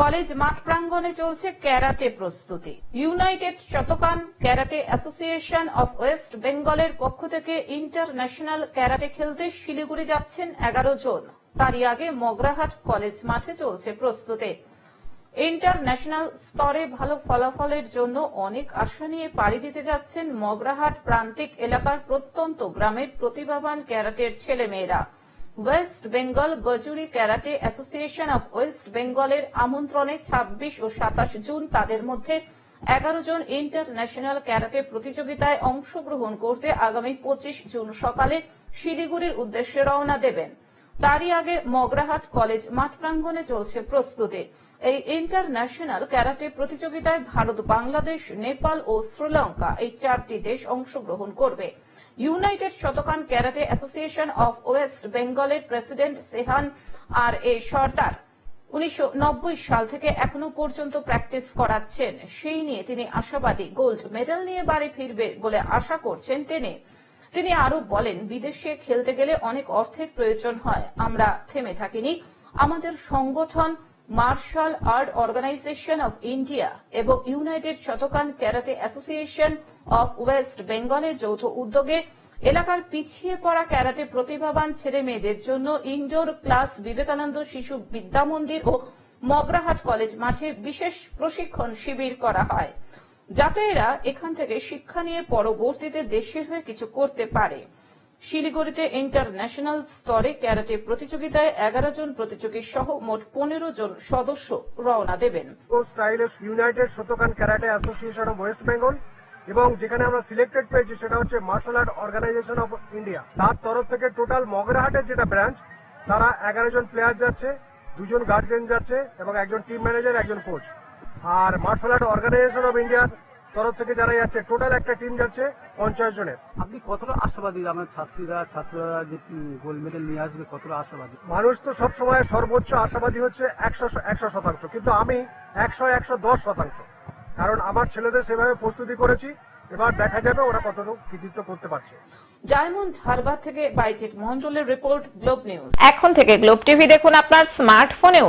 College মাঠ প্রাঙ্গণে চলছে ক্যারাটে প্রস্তুতি। United Shotokan karate association of West বেঙ্গলের পক্ষ থেকে ইন্টারন্যাশনাল ক্যারাটে খেলতে শিলিগুড়ি যাচ্ছেন এগারো জন। তারই আগে মগরাহাট কলেজ মাঠে চলছে প্রস্তুতি। ইন্টারন্যাশনাল স্তরে ভালো ফলাফলের জন্য অনেক আশা নিয়ে পাড়ি দিতে যাচ্ছেন মগরাহাট প্রান্তিক এলাকার প্রত্যন্ত গ্রামের প্রতিভাবান ক্যারাটের ছেলেমেয়েরা। West Bengal Gojuryu karate association of West বেঙ্গলের আমন্ত্রণে ২৬ ও সাতাশ জুন তাদের মধ্যে এগারো জন ইন্টারন্যাশনাল ক্যারাটে প্রতিযোগিতায় অংশগ্রহণ করতে আগামী পঁচিশ জুন সকালে শিলিগুড়ির উদ্দেশ্যে রওনা দেবেন। তারই আগে মগরাহাট কলেজ মাঠ প্রাঙ্গণে চলছে প্রস্তুতি। এই ইন্টারন্যাশনাল ক্যারাটে প্রতিযোগিতায় ভারত, বাংলাদেশ, নেপাল ও শ্রীলঙ্কা এই চারটি দেশ অংশগ্রহণ করবে। United Shotokan karate association of West বেঙ্গলের president Shihan R A Sardar. উনিশশো সাল থেকে এখনও পর্যন্ত প্র্যাকটিস করাচ্ছেন। সেই নিয়ে তিনি আশাবাদী। গোল্ড মেডেল নিয়ে বাড়ি ফিরবে বলে আশা করছেন তিনি। তিনি আরও বলেন, বিদেশে খেলতে গেলে অনেক অর্থের প্রয়োজন হয়। আমরা থেমে থাকিনি। আমাদের সংগঠন martial art organisation of India এবং United Shotokan karate association of West বেঙ্গলের যৌথ উদ্যোগে এলাকার পিছিয়ে পড়া ক্যারাটে প্রতিভাবান ছেলে মেয়েদের জন্য ইনডোর ক্লাস বিবেকানন্দ শিশু বিদ্যা মন্দির ও মগরাহাট কলেজ মাঠে বিশেষ প্রশিক্ষণ শিবির করা হয়। যাতে এরা এখান থেকে শিক্ষা নিয়ে পরবর্তীতে দেশের হয়ে কিছু করতে পারে। শিলিগুড়িতে ইন্টারন্যাশনাল স্তরে ক্যারাটে প্রতিযোগিতায় এগারো জন প্রতিযোগী সহ মোট পনেরো জন সদস্য রওনা দেবেন। United Shotokan karate association of West Bengal এবং যেখানে আমরা সিলেক্টেড পেয়েছি সেটা হচ্ছে martial art organisation of India. তার তরফ থেকে টোটাল মগরাহাটের যেটা ব্রাঞ্চ, তারা এগারো জন প্লেয়ার যাচ্ছে, দুজন গার্জেন যাচ্ছে এবং একজন টিম ম্যানেজার, একজন কোচ। আর মার্শাল আর্ট অর্গানাইজেশন অফ ইন্ডিয়ার তরফ থেকে যারা যাচ্ছে টোটাল একটা টিম যাচ্ছে পঞ্চাশ জনের। আপনি কতটা আশাবাদী আমার ছাত্রীরা ছাত্ররা যে গোল্ড মেডেল নিয়ে আসবে কতটা আশাবাদী? মানুষ তো সবসময় সর্বোচ্চ আশাবাদী হচ্ছে একশো একশো শতাংশ কিন্তু আমি একশো একশো দশ শতাংশ। কারণ আমার ছেলেদের সেভাবে প্রস্তুতি করেছি এবার দেখা যাবে ওরা কতটুকু কৃতিত্ব করতে পারছে। ডায়মন্ড হারবার থেকে বাইজিৎ মন্ডলের রিপোর্ট গ্লোব নিউজ। এখন থেকে গ্লোব টিভি দেখুন আপনার স্মার্টফোনেও।